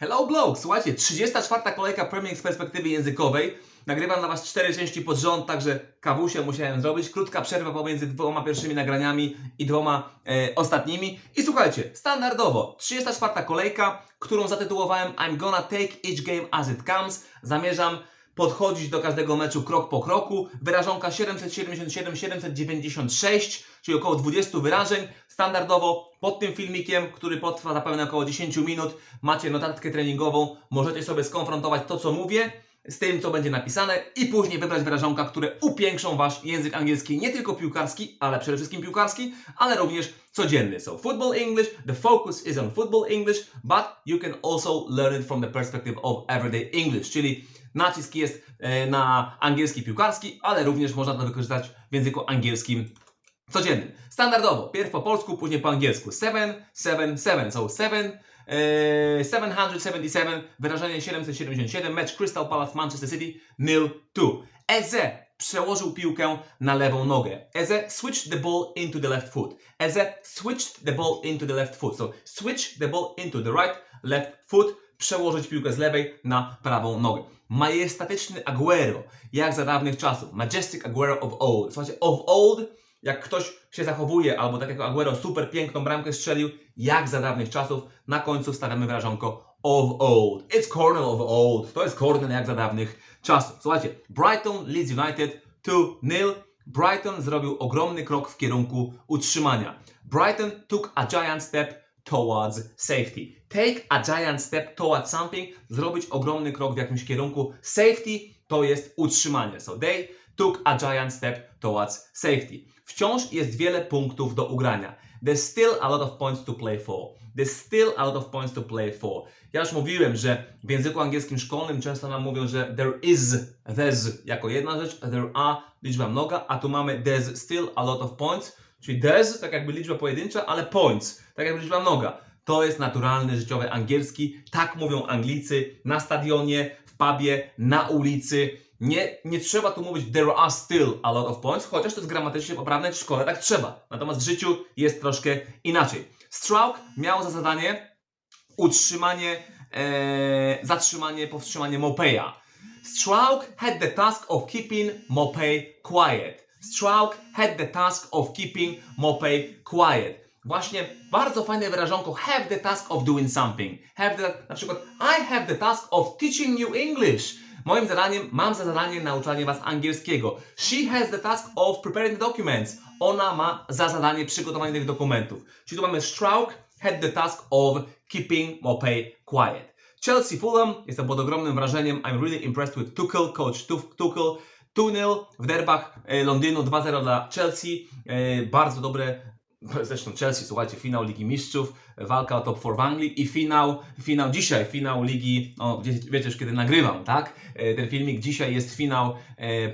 Hello blog! Słuchajcie, 34. kolejka Premier z perspektywy językowej. Nagrywam dla Was cztery części pod rząd, także kawusie musiałem zrobić. Krótka przerwa pomiędzy dwoma pierwszymi nagraniami i dwoma e, ostatnimi. I słuchajcie, standardowo 34. kolejka, którą zatytułowałem I'm gonna take each game as it comes. Zamierzam podchodzić do każdego meczu krok po kroku. Wyrażonka 777-796, czyli około 20 wyrażeń. Standardowo pod tym filmikiem, który potrwa zapewne około 10 minut, macie notatkę treningową. Możecie sobie skonfrontować to, co mówię, z tym, co będzie napisane i później wybrać wyrażonka, które upiększą Wasz język angielski, nie tylko piłkarski, ale przede wszystkim piłkarski, ale również codzienny. So football English, the focus is on football English, but you can also learn it from the perspective of everyday English, czyli nacisk jest e, na angielski piłkarski, ale również można to wykorzystać w języku angielskim codziennym. Standardowo, pierw po polsku, później po angielsku. 7, 7, 7. So 7, e, 777, wyrażenie 777, mecz Crystal Palace Manchester City, nil 2. Eze przełożył piłkę na lewą nogę. Eze switched the ball into the left foot. Eze switched the ball into the left foot. So switch the ball into the right, left foot. Przełożyć piłkę z lewej na prawą nogę. Majestatyczny Aguero, jak za dawnych czasów. Majestic Aguero of old. Słuchajcie, of old, jak ktoś się zachowuje, albo tak jak Aguero super piękną bramkę strzelił, jak za dawnych czasów, na końcu stawiamy wyrażonko of old. It's Cornell of old. To jest Cornell jak za dawnych czasów. Słuchajcie, Brighton Leeds United 2-0. Brighton zrobił ogromny krok w kierunku utrzymania. Brighton took a giant step towards safety. Take a giant step towards something. Zrobić ogromny krok w jakimś kierunku. Safety to jest utrzymanie. So they took a giant step towards safety. Wciąż jest wiele punktów do ugrania. There's still a lot of points to play for. There's still a lot of points to play for. Ja już mówiłem, że w języku angielskim szkolnym często nam mówią, że there is, there's jako jedna rzecz, there are liczba mnoga, a tu mamy there's still a lot of points, czyli there's tak jakby liczba pojedyncza, ale points tak jakby liczba mnoga. To jest naturalny, życiowy angielski. Tak mówią Anglicy na stadionie, w pubie, na ulicy. Nie, nie trzeba tu mówić there are still a lot of points, chociaż to jest gramatycznie poprawne, w szkole tak trzeba. Natomiast w życiu jest troszkę inaczej. Stroke miał za zadanie utrzymanie, e, zatrzymanie, powstrzymanie Mopeya. Stroke had the task of keeping Mopey quiet. Stroke had the task of keeping Mopey quiet. Właśnie bardzo fajne wyrażonko have the task of doing something. Have the, na przykład I have the task of teaching you English. Moim zadaniem, mam za zadanie nauczanie Was angielskiego. She has the task of preparing the documents. Ona ma za zadanie przygotowanie tych dokumentów. Czyli tu mamy Stroke had the task of keeping Mopey quiet. Chelsea Fulham, jestem pod ogromnym wrażeniem. I'm really impressed with Tuchel, coach Tuch- Tuchel. 2-0 w derbach e, Londynu, 2-0 dla Chelsea. E, Bardzo dobre Zresztą Chelsea, słuchajcie, finał Ligi Mistrzów, walka o top 4 w Anglii i finał, finał dzisiaj, finał Ligi, no wiecie, już kiedy nagrywam, tak? E, Ten filmik, dzisiaj jest finał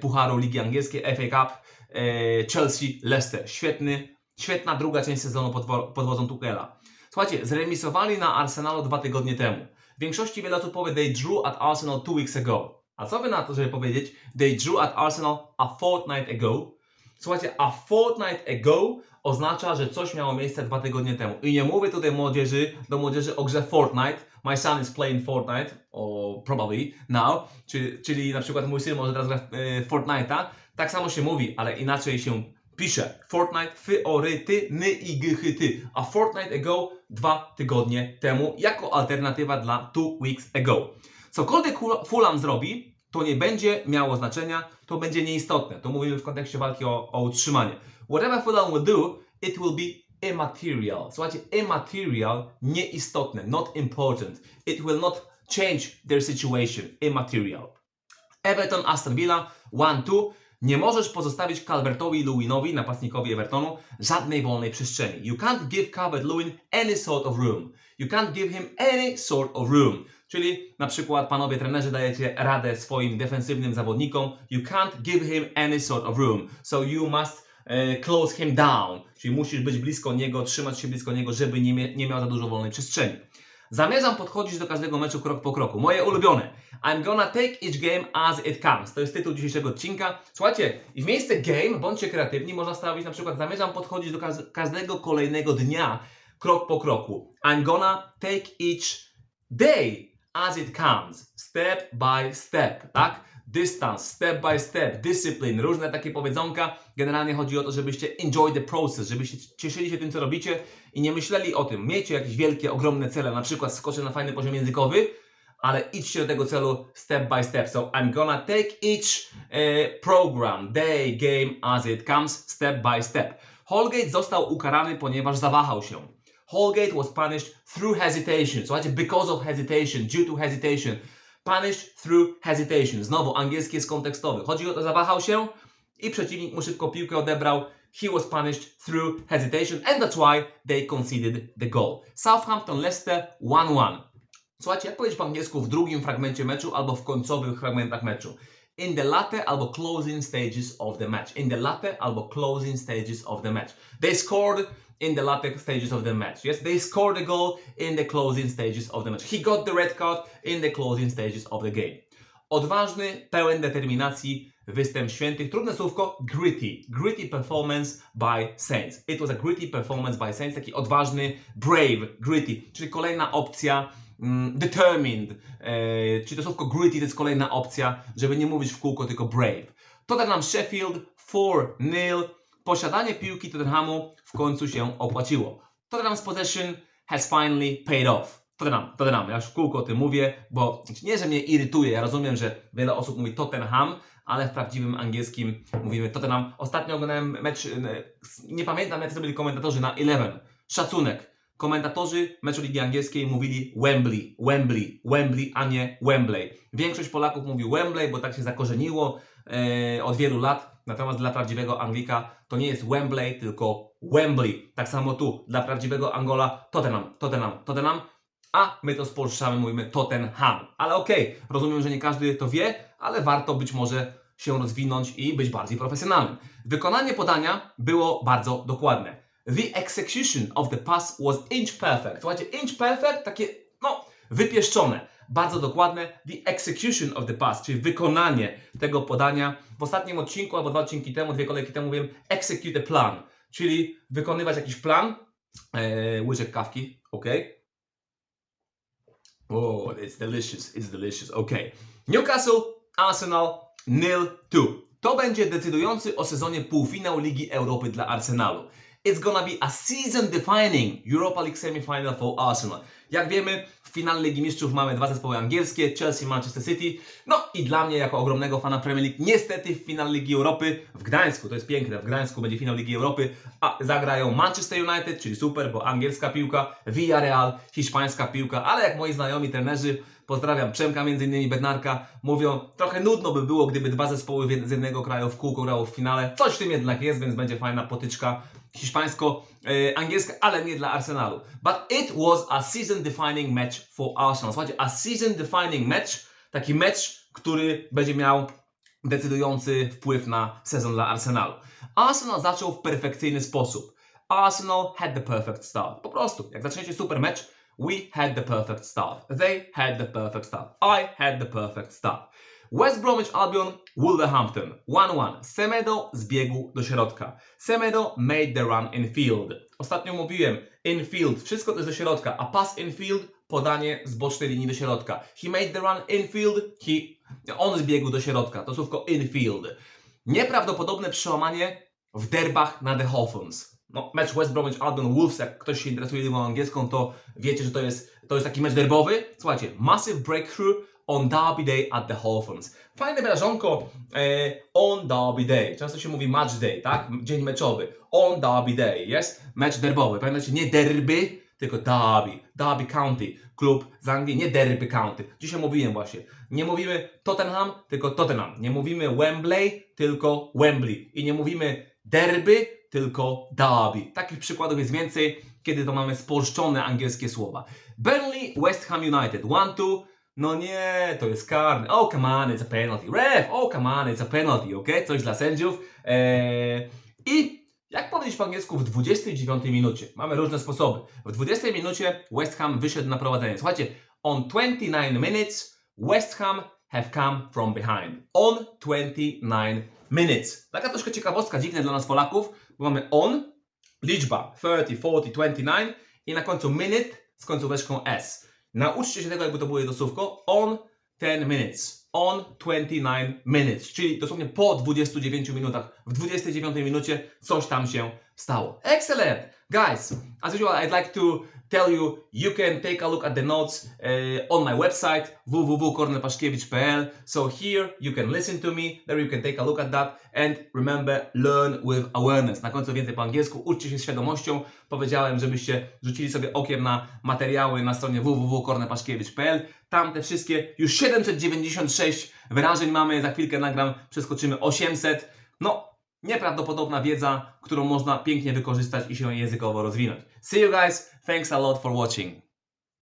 Pucharu Ligi Angielskiej, FA Cup, e, Chelsea-Leicester. Świetny, świetna druga część sezonu pod, pod wodzą Tuchela. Słuchajcie, zremisowali na Arsenalu dwa tygodnie temu. W większości wiele osób powie, they drew at Arsenal two weeks ago. A co wy na to, żeby powiedzieć, they drew at Arsenal a fortnight ago? Słuchajcie, a fortnight ago oznacza, że coś miało miejsce dwa tygodnie temu. I nie mówię tutaj młodzieży, do młodzieży o grze Fortnite. My son is playing Fortnite, or probably now. Czyli, czyli na przykład mój syn może teraz grać e, Fortnite'a. Tak samo się mówi, ale inaczej się pisze. Fortnite, fy, o, ry, ty, ny, i, g, chy, ty. A fortnight ago, dwa tygodnie temu, jako alternatywa dla two weeks ago. Cokolwiek Fulham zrobi, to nie będzie miało znaczenia, to będzie nieistotne. To mówimy w kontekście walki o, o utrzymanie. Whatever Fulham will do, it will be immaterial. Słuchajcie, immaterial, nieistotne, not important. It will not change their situation, immaterial. Everton, Aston Villa, 1-2. Nie możesz pozostawić Calvertowi Lewinowi, napastnikowi Evertonu, żadnej wolnej przestrzeni. You can't give Calvert-Lewin any sort of room. You can't give him any sort of room. Czyli na przykład panowie trenerzy dajecie radę swoim defensywnym zawodnikom. You can't give him any sort of room. So you must e, close him down. Czyli musisz być blisko niego, trzymać się blisko niego, żeby nie, nie miał za dużo wolnej przestrzeni. Zamierzam podchodzić do każdego meczu krok po kroku. Moje ulubione. I'm gonna take each game as it comes. To jest tytuł dzisiejszego odcinka. Słuchajcie, i w miejsce game, bądźcie kreatywni, można stawić na przykład zamierzam podchodzić do każdego kolejnego dnia krok po kroku. I'm gonna take each day as it comes, step by step, tak? Dystans, step by step, discipline, różne takie powiedzonka. Generalnie chodzi o to, żebyście enjoy the process, żebyście cieszyli się tym, co robicie i nie myśleli o tym. Miejcie jakieś wielkie, ogromne cele, na przykład skoczę na fajny poziom językowy, ale idźcie do tego celu step by step. So I'm gonna take each uh, program, day, game as it comes, step by step. Holgate został ukarany, ponieważ zawahał się. Holgate was punished through hesitation. Słuchajcie, because of hesitation, due to hesitation. Punished through hesitation. Znowu, angielski jest kontekstowy. Chodzi o to, zawahał się i przeciwnik mu szybko piłkę odebrał. He was punished through hesitation and that's why they conceded the goal. Southampton Leicester 1-1. Słuchajcie, jak powiedzieć po angielsku w drugim fragmencie meczu albo w końcowych fragmentach meczu? In the latter albo closing stages of the match. In the latter albo closing stages of the match. They scored in the latter stages of the match. Yes, they scored a goal in the closing stages of the match. He got the red card in the closing stages of the game. Odważny, pełen determinacji występ świętych. Trudne słówko, gritty. Gritty performance by Saints. It was a gritty performance by Saints. Taki odważny, brave, gritty. Czyli kolejna opcja mm, determined, e, czyli to słówko gritty to jest kolejna opcja, żeby nie mówić w kółko, tylko brave. Tottenham Sheffield 4-0. Posiadanie piłki Tottenhamu w końcu się opłaciło. Tottenham's possession has finally paid off. Tottenham, Tottenham, ja już w kółko o tym mówię, bo nie, że mnie irytuje, ja rozumiem, że wiele osób mówi Tottenham, ale w prawdziwym angielskim mówimy Tottenham. Ostatnio oglądałem mecz, nie pamiętam jak byli komentatorzy na Eleven. Szacunek. Komentatorzy meczu Ligi Angielskiej mówili Wembley, Wembley, Wembley, a nie Wembley. Większość Polaków mówi Wembley, bo tak się zakorzeniło e, od wielu lat. Natomiast dla prawdziwego Anglika to nie jest Wembley, tylko Wembley. Tak samo tu, dla prawdziwego Angola Tottenham, Tottenham, Tottenham. A my to spolszczamy, mówimy Tottenham. Ale okej, rozumiem, że nie każdy to wie, ale warto być może się rozwinąć i być bardziej profesjonalnym. Wykonanie podania było bardzo dokładne. The execution of the pass was inch perfect. Słuchajcie, inch perfect, takie, no, wypieszczone. Bardzo dokładne. The execution of the pass, czyli wykonanie tego podania. W ostatnim odcinku, albo dwa odcinki temu, dwie kolejki temu mówiłem execute a plan, czyli wykonywać jakiś plan. Eee, łyżek kawki, ok. Oh, it's delicious, it's delicious. Okay. Newcastle, Arsenal, nil 2. To będzie decydujący o sezonie półfinał Ligi Europy dla Arsenalu. It's gonna be a season defining Europa League semifinal for Arsenal. Jak wiemy, w finale Ligi Mistrzów mamy dwa zespoły angielskie, Chelsea, Manchester City. No i dla mnie, jako ogromnego fana Premier League, niestety w finale Ligi Europy w Gdańsku, to jest piękne, w Gdańsku będzie finał Ligi Europy, a zagrają Manchester United, czyli super, bo angielska piłka, Villarreal, hiszpańska piłka, ale jak moi znajomi trenerzy, pozdrawiam Przemka między innymi Bednarka, mówią, trochę nudno by było, gdyby dwa zespoły z jednego kraju w kółko grało w finale. Coś w tym jednak jest, więc będzie fajna potyczka hiszpańsko-angielska, ale nie dla Arsenalu. But it was a season defining match for Arsenal. Słuchajcie, a season defining match, taki mecz, który będzie miał decydujący wpływ na sezon dla Arsenalu. Arsenal zaczął w perfekcyjny sposób. Arsenal had the perfect start. Po prostu, jak zaczniecie super mecz, we had the perfect start. They had the perfect start. I had the perfect start. West Bromwich Albion, Wolverhampton 1-1. Semedo zbiegł do środka. Semedo made the run in field. Ostatnio mówiłem, in field, wszystko to jest do środka, a pass in field, podanie z bocznej linii do środka. He made the run in field, he, on zbiegł do środka. To słówko in field. Nieprawdopodobne przełamanie w derbach na The Hoffens. No, mecz West Bromwich Albion Wolves, jak ktoś się interesuje ligą angielską, to wiecie, że to jest, to jest taki mecz derbowy. Słuchajcie, massive breakthrough on Derby Day at the Hawthorns. Fajne wyrażonko e, on Derby Day. Często się mówi match day, tak? Dzień meczowy. On Derby Day, jest? Mecz derbowy. Pamiętajcie, nie derby, tylko Derby. Derby County. Klub z Anglii, nie Derby County. Dzisiaj mówiłem właśnie. Nie mówimy Tottenham, tylko Tottenham. Nie mówimy Wembley, tylko Wembley. I nie mówimy derby, tylko derby. Takich przykładów jest więcej, kiedy to mamy spolszczone angielskie słowa. Burnley, West Ham United. 1-2. No nie, to jest karny. Oh, come on, it's a penalty. Ref, oh, come on, it's a penalty, ok? Coś dla sędziów. Eee, I jak powiedzieć po angielsku w 29 minucie? Mamy różne sposoby. W 20 minucie West Ham wyszedł na prowadzenie. Słuchajcie, on 29 minutes West Ham have come from behind. On 29 minutes. Taka troszkę ciekawostka, dziwne dla nas Polaków, bo mamy on, liczba 30, 40, 29 i na końcu minute z końcóweczką s. Nauczcie się tego, jakby to było jednosłówko. On 10 minutes. On 29 minutes. Czyli dosłownie po 29 minutach. W 29 minucie coś tam się stało. Excellent! Guys, as usual, I'd like to tell you you can take a look at the notes uh, on my website www.kornelpaszkiewicz.pl. So here you can listen to me, there you can take a look at that and remember learn with awareness. Na końcu więcej po angielsku, uczcie się świadomością. Powiedziałem, żebyście rzucili sobie okiem na materiały na stronie www.kornelpaszkiewicz.pl. Tam te wszystkie już 796 wyrażeń mamy, za chwilkę nagram, przeskoczymy 800. No, nieprawdopodobna wiedza, którą można pięknie wykorzystać i się językowo rozwinąć. See you guys, thanks a lot for watching.